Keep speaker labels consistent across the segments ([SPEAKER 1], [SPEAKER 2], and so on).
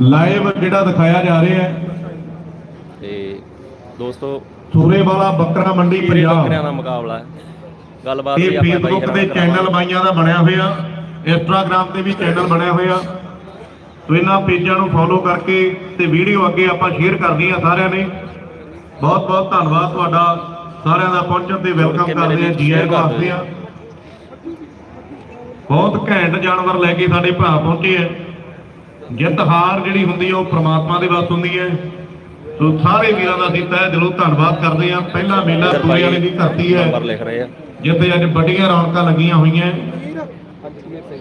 [SPEAKER 1] Live ਜਿਹੜਾ ਦਿਖਾਇਆ ਜਾ ਰਿਹਾ ਹੈ।
[SPEAKER 2] ਤੇ ਦੋਸਤੋ
[SPEAKER 1] ਸੂਰੇ ਵਾਲਾ ਬੱਕਰਾ ਮੰਡੀ
[SPEAKER 2] ਪੂਰੇ ਬੱਕਰਿਆਂ
[SPEAKER 1] ਪੰਜਾਬ
[SPEAKER 2] ਦਾ ਮੁਕਾਬਲਾ ਹੈ। ਗੱਲਬਾਤ ਵੀ ਆਪਾਂ ਬਾਈ
[SPEAKER 1] ਫੇਸਬੁੱਕ
[SPEAKER 2] ਨਾਲ
[SPEAKER 1] ਚੈਨਲ। ਬਾਈਆਂ ਦਾ ਬਣਿਆ ਹੋਇਆ। ਇੰਸਟਾਗ੍ਰam ਤੇ ਵੀ ਚੈਨਲ ਬਣਿਆ ਹੋਇਆ। ਤੋ ਇਹਨਾਂ ਪੇਜਾਂ ਨੂੰ ਫੋਲੋ ਕਰਕੇ ਤੇ ਵੀਡੀਓ ਅੱਗੇ ਆਪਾਂ ਸ਼ੇਅਰ ਕਰਦੀ ਆ ਸਾਰਿਆਂ ਨੇ। ਬਹੁਤ ਬਹੁਤ ਧੰਨਵਾਦ ਤੁਹਾਡਾ। ਸਾਰਿਆਂ ਦਾ ਪਹੁੰਚਣ ਤੇ ਵੈਲਕਮ ਕਰਦੇ ਆ ਜੀ ਆਇਆਂ
[SPEAKER 2] share ਕਰ
[SPEAKER 1] ਵਾਸਤੇ ਆ। ਬਹੁਤ ਘੈਂਟ ਜਾਨਵਰ ਲੈ ਕੇ ਸਾਡੇ ਭਰਾ ਪਹੁੰਚੇ ਆ। ਜਿੱਤ ਹਾਰ ਜਿਹੜੀ ਹੁੰਦੀ ਹੈ ਉਹ ਪ੍ਰਮਾਤਮਾ ਦੇ ਵੱਸ ਹੁੰਦੀ ਹੈ। ਸੋ ਸਾਰੇ ਵੀਰਾਂ ਦਾ ਅਸੀਂ ਤਹਿ ਦਿਲੋਂ ਧੰਨਵਾਦ ਕਰਦੇ ਆ ਪਹਿਲਾ ਮੇਲਾ ਪੂਰੇ ਵਾਲੇ ਦੀ ਧਰਤੀ ਹੈ। ਜਿੱਥੇ ਅੱਜ ਵੱਡੀਆਂ ਰੌਣਕਾਂ ਲੱਗੀਆਂ ਹੋਈਆਂ।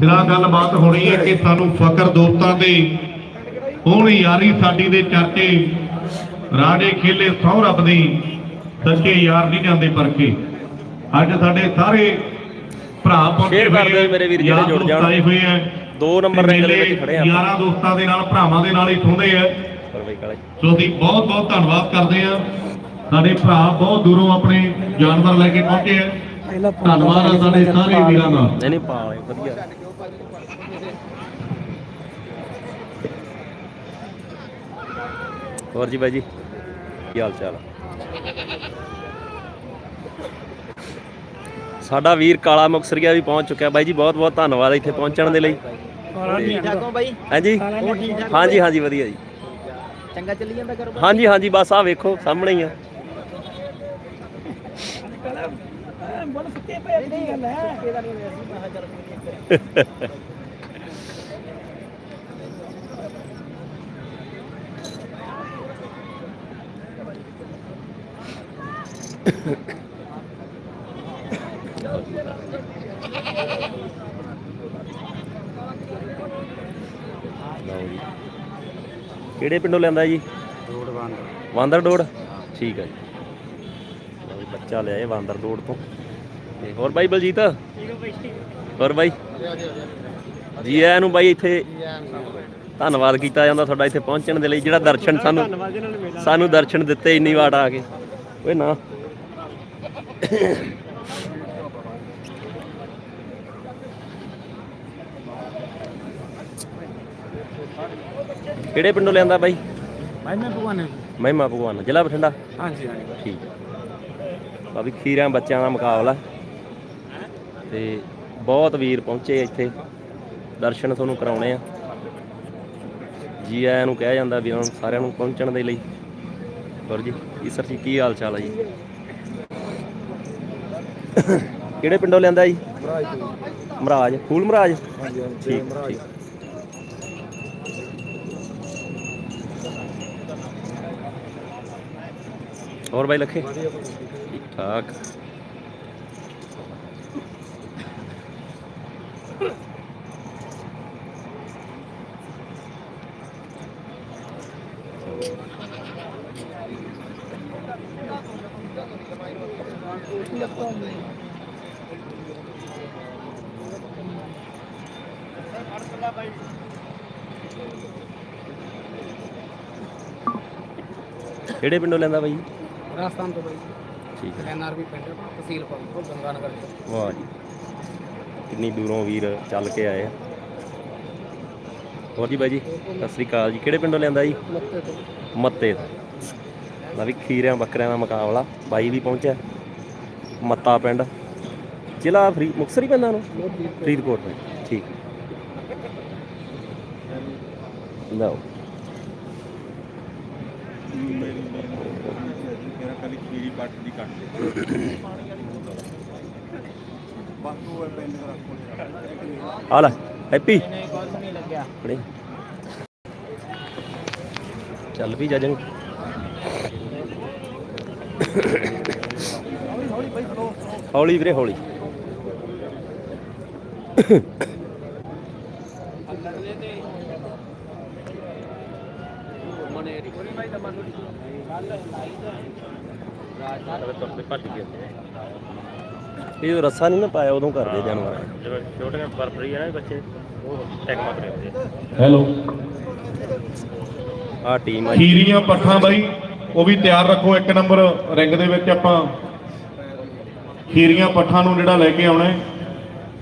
[SPEAKER 1] ਆਹ ਗੱਲਬਾਤ ਹੋਣੀ ਹੈ ਕਿ ਸਾਨੂੰ ਫਕਰ ਦੋਸਤਾਂ ਤੇ ਹੁਣ ਯਾਰੀ ਸਾਡੀ ਦੇ ਚਰਚੇ ਰਾਜੇ ਖੇਲੇ ਸਹੁੰ ਰੱਬ ਦੀ ਸੱਚੇ ਯਾਰ ਨਹੀਂ ਜਾਂਦੇ ਪਰਕੇ ਅੱਜ ਸਾਡੇ ਸਾਰੇ ਭਰਾ ਪਹੁੰਚੇ ਹੋਏ
[SPEAKER 2] ਮੇਰੇ ਵੀਰ ਜਿਹੜੇ ਜੁੜ ਜਾਣ।
[SPEAKER 1] ਹੋਏ ਆ।
[SPEAKER 2] ਦੋ ਨੰਬਰ ਰਿੰਗ ਦੇ ਵਿੱਚ ਖੜੇ ਆ।
[SPEAKER 1] ਯਾਰਾਂ ਦੋਸਤਾਂ ਦੇ ਨਾਲ ਭਰਾਵਾਂ ਦੇ ਨਾਲ ਹੀ ਥੁੰਦੇ ਆ। ਸੋ ਅਸੀਂ ਬਹੁਤ ਬਹੁਤ ਧੰਨਵਾਦ ਕਰਦੇ ਆ। ਸਾਡੇ ਭਰਾ ਬਹੁਤ ਦੂਰੋਂ ਆਪਣੇ ਜਾਨਵਰ ਲੈ ਕੇ ਪਹੁੰਚੇ ਆ। ਧੰਨਵਾਦ ਆ ਸਾਡੇ ਸਾਰੇ ਵੀਰਾਂ ਦਾ।
[SPEAKER 2] ਨਹੀਂ ਨਹੀਂ ਪਾ ਵਧੀਆ। ਹੋਰ ਜੀ ਬਾਈ ਜੀ ਕੀ ਹਾਲ ਚਾਲ? ਸਾਡਾ ਵੀਰ ਕਾਲਾ ਮੁਕਸਰੀਆ ਵੀ ਪਹੁੰਚ ਚੁੱਕਿਆ। ਬਾਈ ਜੀ ਬਹੁਤ ਬਹੁਤ ਧੰਨਵਾਦ ਇੱਥੇ ਪਹੁੰਚਣ ਦੇ ਲਈ।
[SPEAKER 3] ਠੀਕ ਠਾਕ ਹੋ ਬਾਈ?
[SPEAKER 2] ਹਾਂਜੀ।
[SPEAKER 3] ਹੋਰ ਠੀਕ ਠਾਕ
[SPEAKER 2] ਹਾਂਜੀ ਹਾਂਜੀ ਵਧੀਆ ਜੀ।
[SPEAKER 3] ਚੰਗਾ ਚੱਲੀ ਜਾਂਦਾ ਕਰੋ
[SPEAKER 2] ਹਾਂਜੀ ਹਾਂਜੀ ਬਸ ਆ ਵੇਖੋ ਸਾਹਮਣੇ ਹੀ ਆ।
[SPEAKER 3] ਬੋਲ ਸੁੱਤੇ ਪਏ ਦੀ ਗੱਲ ਹੈ ਸੁੱਤੇ ਦਾ ਨਹੀਂ ਹੋਇਆ ਸੀ ਮੈਂ ਕਿਹਾ ਚੱਲ
[SPEAKER 2] ਲਓ ਜੀ। ਕਿਹੜੇ ਪਿੰਡੋਂ ਲੈਂਦਾ ਜੀ?
[SPEAKER 3] ਰੋਡ ਬੰਦ
[SPEAKER 2] ਵਾਂਦਰ ਡੋੜ ਠੀਕ ਹੈ ਜੀ। ਲਓ ਜੀ ਬੱਚਾ ਲਿਆ ਇਹ ਵਾਂਦਰ ਡੋੜ ਤੋਂ। ਤੇ ਹੋਰ ਬਾਈ ਬਲਜੀਤ? ਹੋਰ ਬਾਈ? ਜੀ ਆਇਆਂ ਨੂੰ ਬਾਈ ਇੱਥੇ ਧੰਨਵਾਦ ਕੀਤਾ ਜਾਂਦਾ ਤੁਹਾਡਾ ਇੱਥੇ ਪਹੁੰਚਣ ਦੇ ਲਈ ਜਿਹੜਾ ਦਰਸ਼ਨ ਸਾਨੂੰ ਸਾਨੂੰ ਦਰਸ਼ਨ ਦਿੱਤੇ ਇੰਨੀ ਵਾਰ ਆ ਕੇ। ਓਏ ਨਾ। ਕਿਹੜੇ ਪਿੰਡੋਂ ਲਿਆਂਦਾ ਬਾਈ?
[SPEAKER 3] ਭਾਈ ਮੈਂ ਭਗਵਾਨ
[SPEAKER 2] ਮਹਿਮਾ ਭਗਵਾਨ ਜ਼ਿਲ੍ਹਾ ਬਠਿੰਡਾ?
[SPEAKER 3] ਹਾਂਜੀ ਹਾਂਜੀ।
[SPEAKER 2] ਠੀਕ ਬਾਬੀ ਖੀਰਿਆਂ ਬੱਚਿਆਂ ਦਾ ਮੁਕਾਬਲਾ। ਤੇ ਬਹੁਤ ਵੀਰ ਪਹੁੰਚੇ ਇੱਥੇ। ਦਰਸ਼ਨ ਤੁਹਾਨੂੰ ਕਰਾਉਣੇ ਆ। ਜੀ ਆਇਆਂ ਨੂੰ ਕਿਹਾ ਜਾਂਦਾ ਵੀਰਾਂ ਨੂੰ ਸਾਰਿਆਂ ਨੂੰ ਪਹੁੰਚਣ ਦੇ ਲਈ। ਹੋਰ ਜੀ ਜੀ ਕੀ ਹਾਲ ਚਾਲ ਹੈ ਜੀ? ਕਿਹੜੇ ਪਿੰਡੋਂ ਲਿਆਂਦਾ ਜੀ? ਮਹਾਰਾਜ ਫੂਲ ਮਹਾਰਾਜ? ਠੀਕ ਠੀਕ। ਹੋਰ ਬਾਈ ਲੱਖੇ? ਠੀਕ ਠਾਕ ਕਿਹੜੇ ਪਿੰਡੋਂ ਲੈਂਦਾ ਬਾਈ?
[SPEAKER 3] ਰਾਜਸਥਾਨ ਤੋਂ ਬਾਈ
[SPEAKER 2] ਠੀਕ ਹੈ।
[SPEAKER 3] ਐਨਆਰਬੀ ਪਿੰਡ ਤਹਿਸੀਲ ਪੰਪੋ ਗੰਗਾਨਗਰ ਤੋਂ।
[SPEAKER 2] ਵਾਹ ਜੀ। ਕਿੰਨੀ ਦੂਰੋਂ ਵੀਰ ਚੱਲ ਕੇ ਆਏ ਆ। ਹੋਰ ਜੀ ਬਾਈ ਜੀ ਸਤਿ ਸ੍ਰੀ ਅਕਾਲ ਜੀ। ਕਿਹੜੇ ਪਿੰਡੋਂ ਲਿਆਂਦਾ ਜੀ?
[SPEAKER 3] ਮੱਤੇ ਤੋਂ।
[SPEAKER 2] ਮੱਤੇ ਲਾ ਵੀ ਖੀਰਿਆਂ ਬੱਕਰਿਆਂ ਦਾ ਮੁਕਾਬਲਾ ਬਾਈ ਵੀ ਪਹੁੰਚਿਆ। ਮੱਤਾ ਪਿੰਡ। ਜ਼ਿਲ੍ਹਾ ਫਰੀ ਮੁਕਤਸਰ ਹੀ ਪੈਂਦਾ ਨੂੰ ਫਰੀਦਕੋਟ ਵਿੱਚ ਠੀਕ। ਲਓ।
[SPEAKER 4] ਮੇਰਾ ਕਦੀ ਖੀਰੀ ਪੱਟ ਦੀ ਕੱਟ ਦੇ। ਬਾਕੂ ਪੈਨ ਰੱਖੋ
[SPEAKER 2] ਆ ਲੈ ਹੈਪੀ।
[SPEAKER 3] ਨਹੀਂ ਕੁਝ ਨਹੀਂ ਲੱਗਿਆ
[SPEAKER 2] ਖੜੇ ਚੱਲ ਵੀ ਜਜਨ ਹੌਲੀ ਵੀਰੇ ਹੌਲੀ। ਇਹ ਰੱਸਾ ਨਹੀਂ ਨਾ ਪਾਇਆ ਉਦੋਂ ਕਰਦੇ ਜਾਨਵਰ।
[SPEAKER 5] ਜਦੋਂ ਛੋਟੇ ਬਰਫਰੀ ਆ ਨਾ ਬੱਚੇ ਉਹ ਟੈਗ ਮਾਰ ਰਹੇ ਹੁੰਦੇ
[SPEAKER 1] ਹੈਲੋ
[SPEAKER 2] ਆ ਟੀਮ ਆ
[SPEAKER 1] ਖੀਰੀਆਂ ਪੱਠਾਂ ਬਾਈ ਉਹ ਵੀ ਤਿਆਰ ਰੱਖੋ ਇੱਕ ਨੰਬਰ ਰਿੰਗ ਦੇ ਵਿੱਚ ਆਪਾਂ। ਖੀਰੀਆਂ ਪੱਠਾਂ ਨੂੰ ਜਿਹੜਾ ਲੈ ਕੇ ਆਉਣਾ ਹੈ,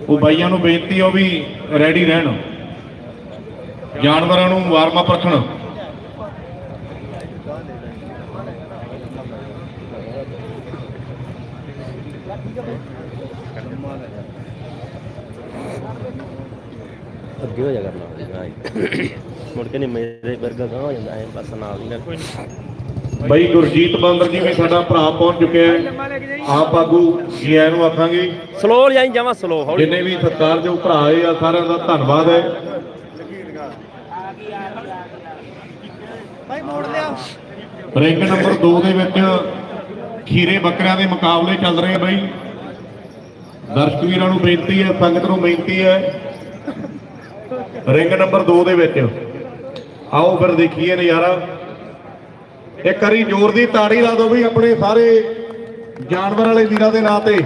[SPEAKER 1] ਉਹ ਬਾਈਆਂ ਨੂੰ ਬੇਨਤੀ ਆ ਉਹ ਵੀ ਰੈਡੀ ਰਹਿਣ। ਜਾਨਵਰਾਂ ਨੂੰ ਵਾਰਮ ਅਪ ਰੱਖਣ।
[SPEAKER 2] ਅੱਗੇ ਹੋ ਜਾ ਕਰਨਾ ਹਾਂ ਮੁੜ ਕੇ ਨਹੀਂ ਮੇਰੇ ਵਰਗਾ ਗਾਂ ਹੋ ਜਾਂਦਾ ਐ ਬਸ ਨਾਲ ਹੀ ਨਾ
[SPEAKER 1] ਬਈ ਗੁਰਜੀਤ ਬਾਂਦਰ ਜੀ ਵੀ ਸਾਡਾ ਭਰਾ ਪਹੁੰਚ ਚੁੱਕਿਆ ਹੈ। ਆਪ ਆਗੂ ਜੀ ਆਇਆਂ ਨੂੰ ਆਖਾਂਗੇ।
[SPEAKER 2] ਸਲੋ ਜਾਈ ਜਾਵਾਂ ਸਲੋ ਹੌਲੀ।
[SPEAKER 1] ਜਿੰਨੇ ਵੀ ਸਤਿਕਾਰਯੋਗ ਭਰਾ ਆਏ ਆ ਸਾਰਿਆਂ ਦਾ ਧੰਨਵਾਦ ਹੈ।
[SPEAKER 3] ਭਾਈ ਮੋੜ ਲਿਆ।
[SPEAKER 1] ਰਿੰਗ ਨੰਬਰ 2 ਦੇ ਵਿੱਚ ਖੀਰੇ ਬੱਕਰਿਆਂ ਦੇ ਮੁਕਾਬਲੇ ਚੱਲ ਰਹੇ ਬਈ। ਦਰਸ਼ਕ ਵੀਰਾਂ ਨੂੰ ਬੇਨਤੀ ਹੈ ਸੰਗਤ ਨੂੰ ਬੇਨਤੀ ਹੈ ਰਿੰਗ ਨੰਬਰ 2 ਦੇ ਵਿੱਚ। ਆਓ ਫਿਰ ਦੇਖੀਏ ਨਜ਼ਾਰਾ। ਇੱਕ ਵਾਰੀ ਜ਼ੋਰ ਦੀ ਤਾੜੀ ਲਾ ਦਿਓ ਵੀ ਆਪਣੇ ਸਾਰੇ ਜਾਨਵਰ ਵਾਲੇ ਵੀਰਾਂ ਦੇ ਨਾਂ ਤੇ।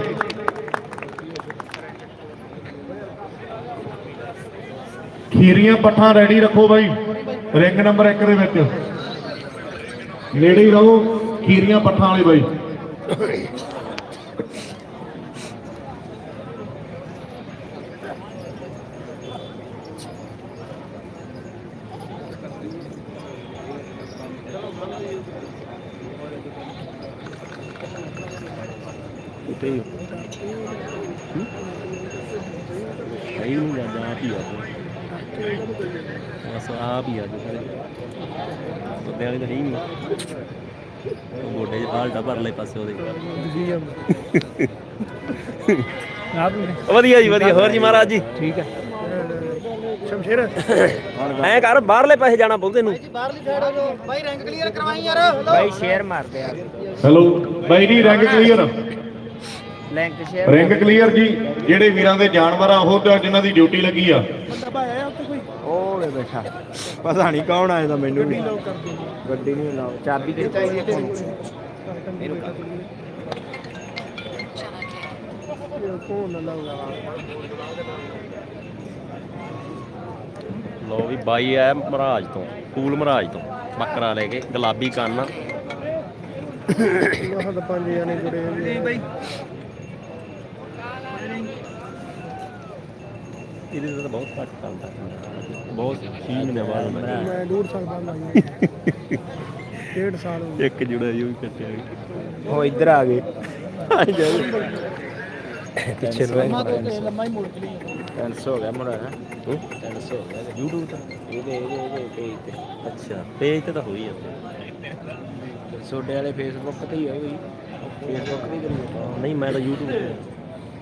[SPEAKER 1] ਖੀਰੀਆਂ ਪੱਠਾਂ ਰੈਡੀ ਰੱਖੋ ਬਾਈ। ਰਿੰਗ ਨੰਬਰ 1 ਦੇ ਵਿੱਚ। ਨੇੜੇ ਹੀ ਰਹੋ, ਖੀਰੀਆਂ ਪੱਠਾਂ ਵਾਲੇ ਬਾਈ।
[SPEAKER 2] ਉੱਤੇ ਹੀ? ਨਹੀਂ ਨਹੀਂ ਜਾਂਦਾ ਆਪ ਹੀ ਆ ਬਸ ਆਪ ਹੀ ਆ ਜੋ ਉਹਦੇ ਵਾਲੀ ਤਾਂ ਹੈ ਹੀ ਨਹੀਂ। ਉਹ ਗੋਡੇ 'ਚ ਬਾਲਟਾ ਭਰ ਲੈ ਪਾਸੇ ਉਹਦੇ।
[SPEAKER 3] ਆਪ
[SPEAKER 2] ਵਧੀਆ ਜੀ ਵਧੀਆ। ਹੋਰ ਜੀ ਮਹਾਰਾਜ ਜੀ?
[SPEAKER 3] ਠੀਕ ਹੈ ਸ਼ਮਸ਼ੇਰ।
[SPEAKER 2] ਐਂ ਕਰ ਬਾਹਰਲੇ ਪਾਸੇ ਜਾਣਾ ਬੋਲਦੇ ਨੂੰ
[SPEAKER 3] ਭਾਈ ਸ਼ੇਅਰ ਮਾਰਦੇ ਆ।
[SPEAKER 1] ਹੈਲੋ ਬਾਈ ਜੀ ਰੈਂਕ ਕਲੀਅਰ ਰੈਂਕ ਕਲੀਅਰ ਜੀ। ਜਿਹੜੇ ਵੀਰਾਂ ਦੇ ਜਾਨਵਰ ਆ ਉਹ ਤੇ ਜਿਨ੍ਹਾਂ ਦੀ ਡਿਊਟੀ ਲੱਗੀ ਆ।
[SPEAKER 4] ਬੈਠਾ ਪਤਾ ਨਹੀਂ ਕੌਣ ਆਇਆ ਤਾਂ ਮੈਨੂੰ ਵੀ।
[SPEAKER 3] ਲੋਕ ਕਰਦੇ
[SPEAKER 4] ਗੱਡੀ ਨਹੀਂ ਲਾਓ ਚਾਬੀ
[SPEAKER 3] ਨੇ ਚਾਹੀਦੀ ਤੇ ਕੋਣ ਨਾ ਲਾਉਗਾ
[SPEAKER 2] ਲੋ ਵੀ ਬਾਈ ਐ ਮਹਾਰਾਜ ਤੋਂ ਫੂਲ ਮਹਾਰਾਜ ਤੋਂ ਬੱਕਰਾ ਲੈ ਕੇ ਗੁਲਾਬੀ ਕੰਨ। ਆ।
[SPEAKER 3] ਉਹ ਤਾਂ ਪੰਜ ਜਣੇ ਜੁੜੇ ਨਹੀਂ ਬਾਈ।
[SPEAKER 2] ਇਹਦੇ ਤੇ ਤਾਂ ਬਹੁਤ ਘੱਟ ਚੱਲਦਾ ਬਹੁਤ ਸੀਨ ਨੇ ਬਾਲ
[SPEAKER 3] ਮੈਂ ਡੂਢ ਸਾਲ ਬਾਅਦ ਆਈ ਡੇਢ ਸਾਲ ਹੋ
[SPEAKER 2] ਇੱਕ ਜੁੜਾ ਯੂ ਕੱਟਿਆ
[SPEAKER 4] ਉਹ ਇੱਧਰ ਆ ਗਏ।
[SPEAKER 2] ਪਿੱਛੇ ਨੂੰ
[SPEAKER 3] ਮੈਂ ਤਾਂ ਤੇ ਲੰਮਾ ਹੀ ਮੁੜ ਲਈ
[SPEAKER 4] ਕੈਂਸਲ ਹੋ ਗਿਆ ਮੁੰਡਾ ਹੈ
[SPEAKER 2] ਹੂੰ?
[SPEAKER 4] ਕੈਂਸਲ ਹੋ ਗਿਆ।
[SPEAKER 2] YouTube ਤੇ।
[SPEAKER 4] ਇਹਦੇ ਇਹਦੇ ਇਹਦੇ ਪੇਜ ਤੇ।
[SPEAKER 2] ਅੱਛਾ ਪੇਜ ਤੇ ਤਾਂ ਹੋਈ ਆ।
[SPEAKER 4] ਸੋਡੇ ਵਾਲੇ ਫੇਸਬੁੱਕ ਤੇ ਹੀ ਹੋਈ ਬਈ ਫੇਸਬੁੱਕ ਤੇ ਹੀ ਕਰੀ
[SPEAKER 2] ਨਹੀਂ ਮੈਂ ਤਾਂ YouTube ਤੇ।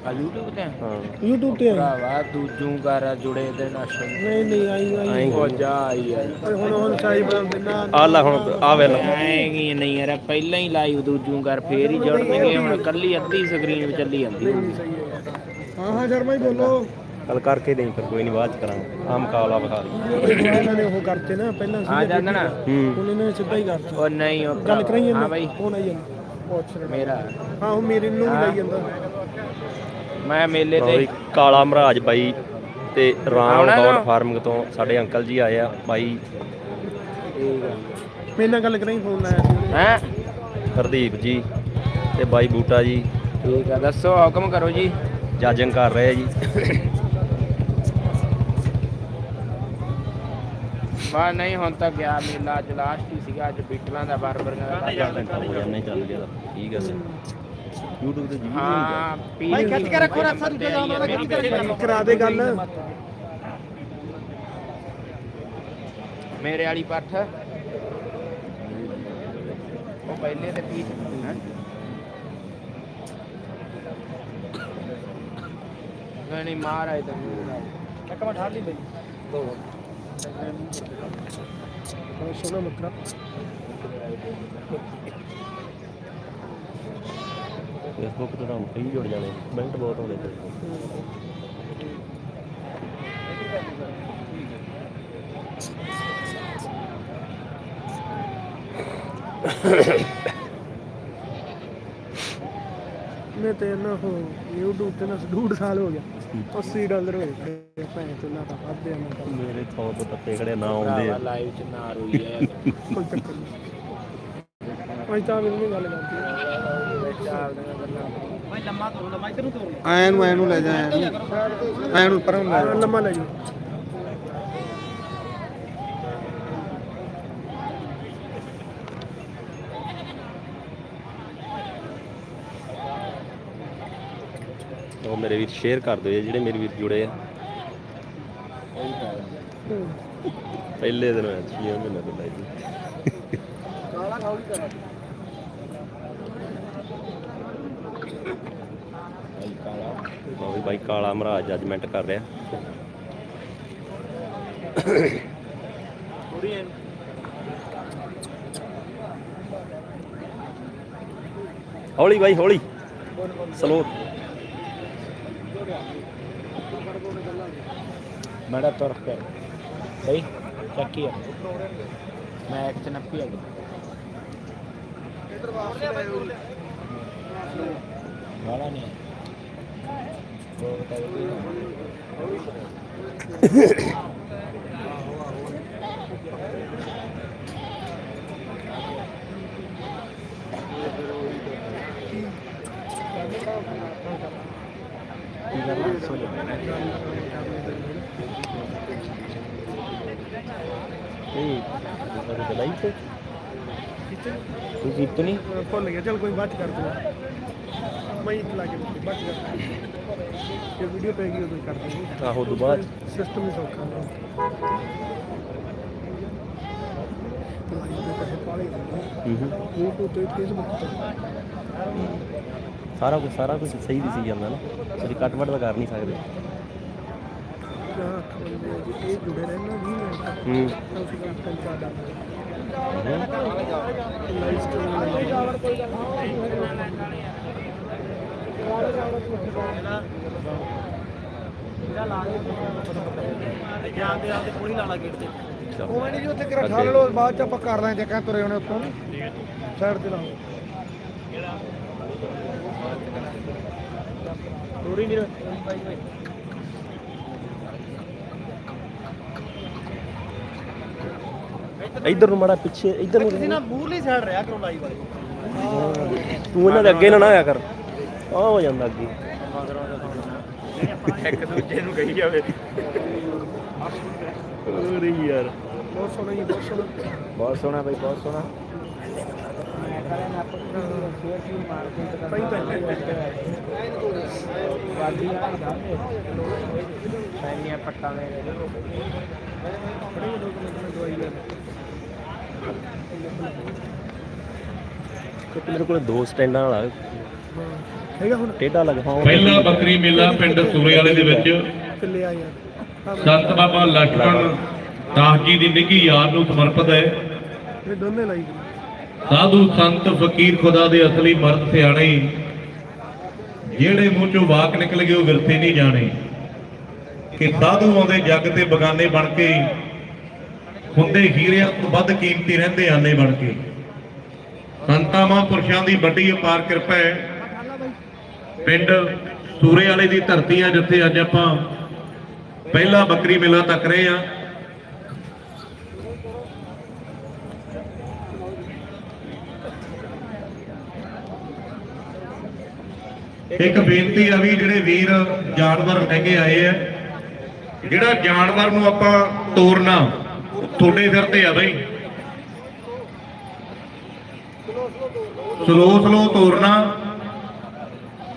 [SPEAKER 4] ਆ YouTube ਤੇ? ਆ?
[SPEAKER 2] ਹਾਂ।
[SPEAKER 3] YouTube ਤੇ ਆਈ।
[SPEAKER 4] ਭਰਾਵਾ ਦੂਜੂ ਕਰ ਜੁੜੇ ਦੇ ਨਾਸ਼ਨ
[SPEAKER 3] ਨਹੀਂ ਨਹੀਂ ਆਈ ਆਈ।
[SPEAKER 4] ਉਹ ਜਾ ਆਈ ਯਾਰ
[SPEAKER 3] ਓਏ ਹੁਣ ਹੁਣ ਸਾਈ ਬਣਾ ਦੇਣਾ
[SPEAKER 2] ਆ ਲੈ ਹੁਣ ਆ ਵੇ ਲੈ।
[SPEAKER 4] ਆਏਗੀ ਨਹੀਂ ਯਾਰ ਪਹਿਲਾਂ ਹੀ ਲਾਈਵ ਦੂਜੂ ਕਰ ਫੇਰ ਹੀ ਜੁੜਨਗੇ ਹੁਣ ਕੱਲੀ ਅੱਧੀ ਸਕਰੀਨ ਵਿੱਚ ਚੱਲੀ ਜਾਂਦੀ।
[SPEAKER 3] ਹਾਂ। ਹਾਂ ਸ਼ਰਮਾ ਹੀ ਬੋਲੋ।
[SPEAKER 2] ਕੱਲ ਕਰਕੇ ਦੇਈ ਫਿਰ ਕੋਈ ਨਹੀਂ ਬਾਅਦ ਚ ਕਰਾਂਗੇ। ਆਮ ਕਾਲਾ ਵਿਖਾ ਲਈ।
[SPEAKER 3] ਇਹਨਾਂ ਨੇ ਉਹ ਕਰਤੇ ਨਾ ਪਹਿਲਾਂ
[SPEAKER 4] ਆ ਜਾਂਦਾ ਨਾ?
[SPEAKER 2] ਹੂੰ।
[SPEAKER 3] ਹੁਣ ਇਹਨਾਂ ਨੇ ਸਿੱਧਾ ਹੀ ਕਰਤਾ।
[SPEAKER 4] ਉਹ ਨਹੀਂ ਉਹ
[SPEAKER 3] ਗੱਲ ਕਰਾਈ
[SPEAKER 4] ਹਾਂ ਬਾਈ।
[SPEAKER 3] ਫੋਨ ਆਈ ਜਾਂਦਾ।
[SPEAKER 4] ਮੇਰਾ।
[SPEAKER 3] ਹਾਂ ਉਹ ਮੇਰੇ ਨੂੰ ਵੀ ਲਾਈ ਜਾਂਦਾ।
[SPEAKER 4] ਮੈਂ ਮੇਲੇ
[SPEAKER 2] ਲਓ
[SPEAKER 4] ਤੇ
[SPEAKER 2] ਕਾਲਾ ਮਹਾਰਾਜ ਬਾਈ ਤੇ ਰਾਮ
[SPEAKER 4] ਆਉਣਾ
[SPEAKER 2] ਗੌਡ? ਫਾਰਮਿੰਗ ਤੋਂ ਸਾਡੇ ਅੰਕਲ ਜੀ ਆਏ ਆ ਬਾਈ।
[SPEAKER 3] ਮੇਰੇ ਨਾਲ ਗੱਲ ਕਰਾਈ ਫੋਨ ਲਾਇਆ ਸੀ।
[SPEAKER 4] ਹੈ?
[SPEAKER 2] ਹਰਦੀਪ ਜੀ ਤੇ ਬਾਈ ਬੂਟਾ ਜੀ।
[SPEAKER 4] ਠੀਕ ਆ ਦੱਸੋ ਹੁਕਮ ਕਰੋ ਜੀ।
[SPEAKER 2] ਜਾਜਿੰਗ ਕਰ ਰਹੇ ਆ ਜੀ।
[SPEAKER 4] ਬਾ ਨਹੀਂ ਹੁਣ ਤਾਂ ਗਿਆ ਮੇਲਾ ਅੱਜ ਲਾਸਟ ਹੀ ਸੀਗਾ ਅੱਜ ਬੀਟਲਾਂ ਦਾ ਬਾਰਬਰੀਆਂ ਦਾ
[SPEAKER 2] ਹੋ ਜਾਂਦਾ ਚੱਲ ਗਿਆ ਤਾਂ ਠੀਕ ਹੈ ਸਰ YouTube ਤੇ ਜੀ
[SPEAKER 4] ਹਾਂ ਪੀ
[SPEAKER 3] ਭਾਈ ਖਿੱਚ ਕੇ ਰੱਖੋ ਰੱਖਾ ਦੂਜਾ ਜਾਣਾ ਵਾਲਾ ਖਿੱਚ ਕੇ ਰੱਖੋ। ਕਰਾ ਦੇ ਗੱਲ।
[SPEAKER 4] ਮੇਰੇ ਵਾਲੀ ਪੱਠ। ਉਹ ਪਹਿਲੇ ਤੇ ਪੀਸ ਹੈ? ਨਹੀਂ ਮਾਰ ਆਏ ਤਾਂ
[SPEAKER 3] ਇੱਕ ਮਿੰਟ ਠਾੜ ਲਈ ਬਈ। ਦੋ। ਸੋਨਾ ਮਕਰਾ।
[SPEAKER 2] ਫੇਸਬੁੱਕ ਤੇ ਤੁਹਾਨੂੰ ਕਈ ਜੁੜ ਜਾਣੇ ਮਿੰਟ ਬਹੁਤ ਹੋ ਗਏ
[SPEAKER 3] ਮੈਂ ਤੇ ਨਾ ਹੋ YouTube ਤੇ ਨਾ ਡੂਢ ਸਾਲ ਹੋ ਗਿਆ। 80 ਡਾਲਰ ਹੋਏ ਖੜੇ ਭੈਣ ਤੋਂ ਨਾ ਤਾਂ ਆ ਨਾ ਤਾਂ
[SPEAKER 2] ਮੇਰੇ ਥਾਂ ਤੋਂ ਤੱਤੇ ਖੜੇ ਨਾ ਆਉਂਦੇ ਆ।
[SPEAKER 4] ਲਾਈਵ ਚ ਨਾ ਰੋਈ ਹੈ
[SPEAKER 3] ਕੋਈ ਚੱਕਰ ਨਹੀਂ। ਅੱਜ ਤਾਂ ਮੈਨੂੰ ਗੱਲ ਕਰਦੀ
[SPEAKER 4] ਐ ਨੂੰ ਲੈ ਜਾ ਐ ਨੂੰ। ਨੂੰ ਪਰਮ ਲੈ ਜਾ।
[SPEAKER 3] ਲੰਮਾ ਲੈ ਜਾ।
[SPEAKER 2] ਉਹ ਮੇਰੇ ਵੀਰ ਸ਼ੇਅਰ ਕਰ ਦਿਓ ਜਿਹੜੇ ਮੇਰੇ ਵੀਰ ਜੁੜੇ ਆ। ਪਹਿਲੇ ਦਿਨ ਮੈਂ 6 ਮਹੀਨੇ ਤੋਂ ਲਾਈ
[SPEAKER 3] ਕਾਲਾ ਖਾਉਲੀ
[SPEAKER 2] ਉਹ ਵੀ ਬਾਈ ਕਾਲਾ ਮਹਾਰਾਜ ਜੱਜਮੈਂਟ ਕਰ ਰਿਹਾ। ਹੌਲੀ ਬਾਈ, ਹੌਲੀ। ਸਲੋ
[SPEAKER 4] ਮੜਾ ਤੁਰ ਕੇ ਸਹੀ, ਚੱਕੀ ਆ। ਮੈਂ ਇੱਕ ਚ ਆ। ਗਈ ਵਾਲਾ ਨਹੀਂ ਦੋ ਬਤਾਈ
[SPEAKER 2] ਇਹ ਉਹ ਦਵਾਈ ਤੇ
[SPEAKER 4] ਤੂੰ ਜੀਤ ਨਹੀਂ
[SPEAKER 3] ਭੁੱਲ ਗਿਆ ਚਲ ਕੋਈ ਬਾਤ ਕਰ ਦੂੰਗਾ ਮੈਂ ਹੀ ਲਾ ਕੇ ਬਾਤ ਕਰ ਵੀਡੀਓ ਉਦੋਂ ਦੂੰਗੀ
[SPEAKER 2] ਆਹੋ ਤੋਂ ਬਾਅਦ।
[SPEAKER 3] ਸਿਸਟਮ ਹੀ ਸੌਖਾ ਨਾ ਲਾਈਵ ਦੇ ਪੈਸੇ ਪਾਲੇ
[SPEAKER 2] ਹੂੰ ਹੂੰ।
[SPEAKER 3] YouTube ਤੇ Facebook ਤੇ।
[SPEAKER 2] ਸਾਰਾ ਕੁਝ ਸਾਰਾ ਕੁਝ ਸਹੀ ਦਿਸੀ ਜਾਂਦਾ ਨਾ। ਤੁਸੀਂ ਕੱਟ ਵੱਟ ਤਾਂ ਕਰ ਨਹੀਂ ਸਕਦੇ।
[SPEAKER 3] ਜਾਂ ਜੇ ਇਹ ਜੁੜੇ ਰਹਿਣ ਨਾ 20 ਮਿੰਟ। ਤੱਕ
[SPEAKER 2] ਹੂੰ
[SPEAKER 3] ਤਾਂ ਅਸੀਂ ਕੰਮ ਕਰ ਚਾਹ ਦਾਂਗੇ
[SPEAKER 2] ਹੂੰ।
[SPEAKER 3] ਲਾਈਵ ਸਟ੍ਰੀਮ ਜਾਂਦੇ ਆਂਦੇ ਕੋਈ ਲਾਲਾ ਗੇਟ ਤੇ
[SPEAKER 2] ਚੱਲ।
[SPEAKER 3] ਉਹ ਨਹੀਂ ਜੀ ਉੱਥੇ ਕਿਰਾ ਠਾਲ ਲਓ ਬਾਅਦ ਚ ਆਪਾਂ ਕਰ ਲਾਂਗੇ ਜੇ ਕਹਿ ਤੁਰੇ ਹੋਣੇ ਉੱਥੋਂ ਸਾਈਡ ਤੇ ਲਾਓ। ਦੂਰੀ ਨਹੀਂ
[SPEAKER 2] ਇੱਧਰ ਨੂੰ ਮੜਾ ਪਿੱਛੇ ਇੱਧਰ ਨੂੰ
[SPEAKER 3] ਤੁਸੀਂ ਨਾ ਮੂਰਲੀ ਸਾਈਡ ਰਿਆ ਕਰੋ ਲਾਈਵ ਵਾਲੇ।
[SPEAKER 2] ਤੂੰ ਇਹਨਾਂ ਦੇ ਅੱਗੇ ਨਾ ਨਾ ਆਇਆ ਕਰ। ਆ ਹੋ ਜਾਂਦਾ ਅੱਗੇ।
[SPEAKER 4] ਇੱਕ ਦੂਜੇ ਨੂੰ ਕਹੀ ਜਾਵੇ
[SPEAKER 2] ਅਰੇ ਯਾਰ
[SPEAKER 3] ਬਹੁਤ ਸੋਹਣਾ ਜੀ ਬਹੁਤ ਸੋਹਣਾ
[SPEAKER 4] ਬਹੁਤ ਸੋਹਣਾ ਬਈ ਬਹੁਤ ਸੋਹਣਾ
[SPEAKER 3] ਪਈ
[SPEAKER 2] ਮੇਰੇ ਕੋਲ ਦੋ ਸਟੈਂਡਾਂ ਵਾਲਾ।
[SPEAKER 3] ਹੈਗਾ ਹੁਣ?
[SPEAKER 1] ਪਹਿਲਾ ਬੱਕਰੀ ਮੇਲਾ ਪਿੰਡ ਸੂਰੇ ਵਾਲੇ ਦੇ ਵਿੱਚ। ਸੰਤ ਬਾਬਾ ਲਖਣ ਤਾਕੀ ਦੀ ਨਿੱਘੀ ਯਾਰ ਨੂੰ ਸਮਰਪਿਤ ਹੈ। ਸਾਧੂ ਸੰਤ ਫਕੀਰ ਖੁਦਾ ਦੇ ਅਸਲੀ ਮਰਦ ਸਿਆਣੇ। ਜਿਹੜੇ ਮੂੰਹ ਚੋਂ ਵਾਕ ਨਿਕਲ ਗਏ ਉਹ ਵਿਰਸੇ ਨਹੀਂ ਜਾਣੇ। ਕਿ ਸਾਧੂ ਆਉਂਦੇ ਜੱਗ ਤੇ ਬਗਾਨੇ ਬਣ ਕੇ ਹੁੰਦੇ ਹੀਰਿਆਂ ਤੋਂ ਵੱਧ ਕੀਮਤੀ ਰਹਿੰਦੇ ਆਨੇ ਬਣ ਕੇ। ਸੰਤਾਂ ਮਹਾਂਪੁਰਸ਼ਾਂ ਦੀ ਵੱਡੀ ਅਪਾਰ ਕਿਰਪਾ ਹੈ। ਪਿੰਡ ਸੂਰੇ ਵਾਲੇ ਦੀ ਧਰਤੀ ਆ, ਜਿੱਥੇ ਅੱਜ ਆਪਾਂ ਪਹਿਲਾ ਬੱਕਰੀ ਮੇਲਾ ਤੱਕ ਰਹੇ ਆ। ਇੱਕ ਬੇਨਤੀ ਆ ਵੀ ਜਿਹੜੇ ਵੀਰ ਜਾਨਵਰ ਲੈ ਕੇ ਆਏ ਆ, ਜਿਹੜਾ ਜਾਨਵਰ ਨੂੰ ਆਪਾਂ ਤੋਰਨਾ, ਤੁਹਾਡੇ ਸਿਰ ਤੇ ਆ ਬਈ। ਸਲੋ ਸਲੋ ਤੋਰਨਾ।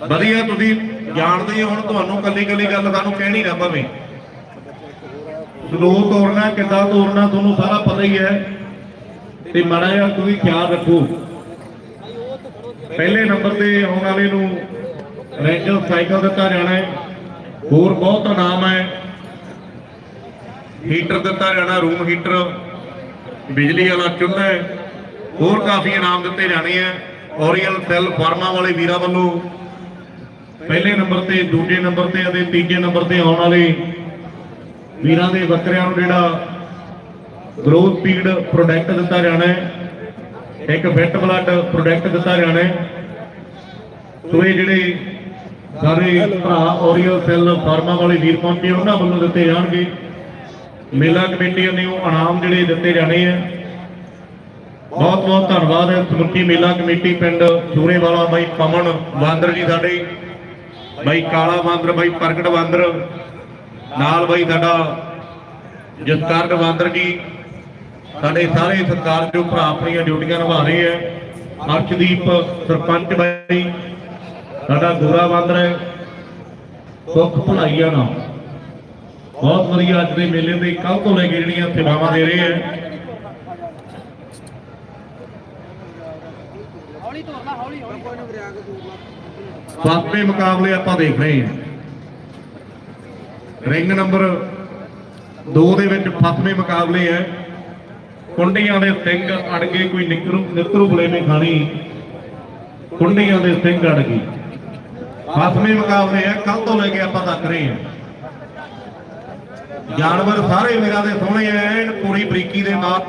[SPEAKER 1] ਵਧੀਆ ਤੁਸੀਂ ਜਾਣਦੇ ਹੋ ਹੁਣ ਤੁਹਾਨੂੰ ਕੱਲੀ ਕੱਲੀ ਗੱਲ ਸਾਨੂੰ ਕਹਿਣੀ ਨਾ ਪਵੇ। ਸਲੋ ਤੋਰਨਾ, ਕਿੱਦਾਂ ਤੋੜਨਾ ਤੁਹਾਨੂੰ ਸਾਰਾ ਪਤਾ ਹੀ ਹੈ। ਤੇ ਮਾੜਾ ਜਿਹਾ ਤੁਸੀਂ ਖਿਆਲ ਰੱਖੋ। ਪਹਿਲੇ ਨੰਬਰ ਤੇ ਆਉਣ ਵਾਲੇ ਨੂੰ ਰੈਂਜਰ ਸਾਈਕਲ ਦਿੱਤਾ ਜਾਣਾ ਹੈ। ਹੋਰ ਬਹੁਤ ਇਨਾਮ ਹੈ। ਹੀਟਰ ਦਿੱਤਾ ਜਾਣਾ, ਰੂਮ ਹੀਟਰ। ਬਿਜਲੀ ਵਾਲਾ ਚੁੱਲ੍ਹਾ ਹੈ। ਹੋਰ ਕਾਫੀ ਇਨਾਮ ਦਿੱਤੇ ਜਾਣੇ ਆ ਓਰੀਅਲ ਸੈੱਲ ਫਾਰਮਾ ਵਾਲੇ ਵੀਰਾਂ ਵੱਲੋਂ ਪਹਿਲੇ ਨੰਬਰ ਤੇ, ਦੂਜੇ ਨੰਬਰ ਤੇ ਅਤੇ ਤੀਜੇ ਨੰਬਰ ਤੇ ਆਉਣ ਵਾਲੇ ਵੀਰਾਂ ਦੇ ਬੱਕਰਿਆਂ ਨੂੰ ਜਿਹੜਾ ਗਰੋਥ ਪੀਡ ਪ੍ਰੋਡਕਟ ਦਿੱਤਾ ਜਾਣਾ ਹੈ, ਇੱਕ ਫਿੱਟ ਬਲੱਡ ਪ੍ਰੋਡਕਟ ਦਿੱਤਾ ਜਾਣਾ ਹੈ। ਸੋ ਇਹ ਜਿਹੜੇ ਸਾਰੇ ਭਰਾ ਓਰੀਅਲ ਸੈੱਲ ਫਾਰਮਾ ਵਾਲੇ ਵੀਰ ਪਹੁੰਚੇ ਉਹਨਾਂ ਵੱਲੋਂ ਦਿੱਤੇ ਜਾਣਗੇ। ਮੇਲਾ ਕਮੇਟੀ ਨੇ ਉਹ ਇਨਾਮ ਜਿਹੜੇ ਦਿੱਤੇ ਜਾਣੇ ਆ। ਬਹੁਤ ਬਹੁਤ ਧੰਨਵਾਦ ਹੈ ਸਮੁੱਚੀ ਮੇਲਾ ਕਮੇਟੀ ਪਿੰਡ ਸੂਰੇਵਾਲਾ ਬਾਈ ਪਮਨ ਬਾਂਦਰ ਜੀ ਸਾਡੇ। ਬਾਈ ਕਾਲਾ ਬਾਂਦਰ, ਬਾਈ ਪ੍ਰਗਟ ਬਾਂਦਰ। ਨਾਲ ਬਾਈ ਸਾਡਾ ਜਸਕਰਨ ਬਾਂਦਰ ਜੀ। ਸਾਡੇ ਸਾਰੇ ਸਤਿਕਾਰਯੋਗ ਭਰਾ ਆਪਣੀਆਂ ਡਿਊਟੀਆਂ ਨਿਭਾ ਰਹੇ ਆ ਅਰਸ਼ਦੀਪ ਸਰਪੰਚ ਬਾਈ, ਸਾਡਾ ਗੋਰਾ ਬਾਂਦਰ ਹੈ। ਸੁੱਖ ਭਲਾਈਆਂ ਨਾਲ। ਬਹੁਤ ਵਧੀਆ ਅੱਜ ਦੇ ਮੇਲੇ ਦੇ ਕੱਲ ਤੋਂ ਲੈ ਕੇ ਜਿਹੜੀਆਂ ਸੇਵਾਵਾਂ ਦੇ ਰਹੇ ਆ ਸੱਤਵੇਂ ਮੁਕਾਬਲੇ ਆਪਾਂ ਦੇਖ ਰਹੇ ਹਾਂ। ਰਿੰਗ ਨੰਬਰ 2 ਦੇ ਵਿੱਚ ਫਸਵੇਂ ਮੁਕਾਬਲੇ ਹੈ। ਕੁੰਡੀਆਂ ਦੇ ਸਿੰਘ ਅੜ ਗਏ, ਕੋਈ ਨਿਕਰੂ ਨਿਕਰੂ ਬਲੇਵੇਂ ਖਾਣੀ। ਕੁੰਡੀਆਂ ਦੇ ਸਿੰਘ ਅੜ ਗਏ। ਫਸਵੇਂ ਮੁਕਾਬਲੇ ਹੈ ਕੱਲ ਤੋਂ ਲੈ ਕੇ ਆਪਾਂ ਤੱਕ ਰਹੇ ਹਾਂ। ਜਾਨਵਰ ਸਾਰੇ ਮੇਰਾ ਦੇ ਸੋਹਣੇ ਐਨ, ਪੂਰੀ ਬਰੀਕੀ ਦੇ ਨਾਲ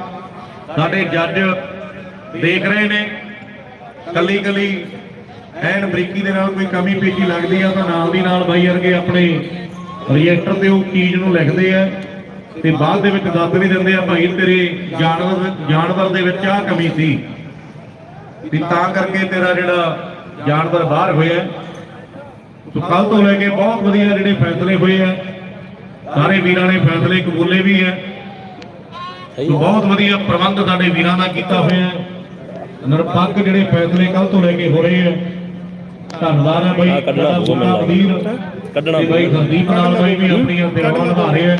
[SPEAKER 1] ਸਾਡੇ ਜੱਜ ਦੇਖ ਰਹੇ ਨੇ। ਕੱਲੀ ਕੱਲੀ ਐਨ ਬਰੀਕੀ ਦੇ ਨਾਲ ਕੋਈ ਕਮੀ ਪੇਸ਼ੀ ਲੱਗਦੀ ਆ, ਤਾਂ ਨਾਲ ਦੀ ਨਾਲ ਬਾਈ ਵਰਗੇ ਆਪਣੇ ਰਿਐਕਟਰ ਤੇ ਉਹ ਚੀਜ਼ ਨੂੰ ਲਿਖਦੇ ਆ ਤੇ ਬਾਅਦ ਦੇ ਵਿੱਚ ਦੱਸ ਵੀ ਦਿੰਦੇ ਆ, ਭਾਈ, ਤੇਰੇ ਜਾਨਵਰ ਜਾਨਵਰ ਦੇ ਵਿੱਚ ਆਹ ਕਮੀ ਸੀ। ਤੇ ਤਾਂ ਕਰਕੇ ਤੇਰਾ ਜਿਹੜਾ ਜਾਨਵਰ ਬਾਹਰ ਹੋਇਆ ਸੋ ਕੱਲ ਤੋਂ ਲੈ ਕੇ ਬਹੁਤ ਵਧੀਆ ਜਿਹੜੇ ਫੈਸਲੇ ਹੋਏ ਆ, ਸਾਰੇ ਵੀਰਾਂ ਨੇ ਫੈਸਲੇ ਕਬੂਲੇ ਵੀ ਹੈ ਸੋ ਬਹੁਤ ਵਧੀਆ ਪ੍ਰਬੰਧ ਸਾਡੇ ਵੀਰਾਂ ਦਾ ਕੀਤਾ ਹੋਇਆ ਨਿਰਪੱਖ ਜਿਹੜੇ ਫੈਸਲੇ ਕੱਲ ਤੋਂ ਲੈ ਕੇ ਹੋ ਰਹੇ ਆ ਧੰਨਵਾਦ ਹੈ ਬਾਈ।
[SPEAKER 2] ਕੱਢਣਾ ਪਊਗਾ ਮੈਨੂੰ ਕੱਢਣਾ
[SPEAKER 1] ਬਾਈ ਸੰਦੀਪ ਨਾਲ ਬਾਈ ਵੀ ਆਪਣੀਆਂ ਸੇਵਾਵਾਂ ਨਿਭਾ ਰਹੇ। ਆ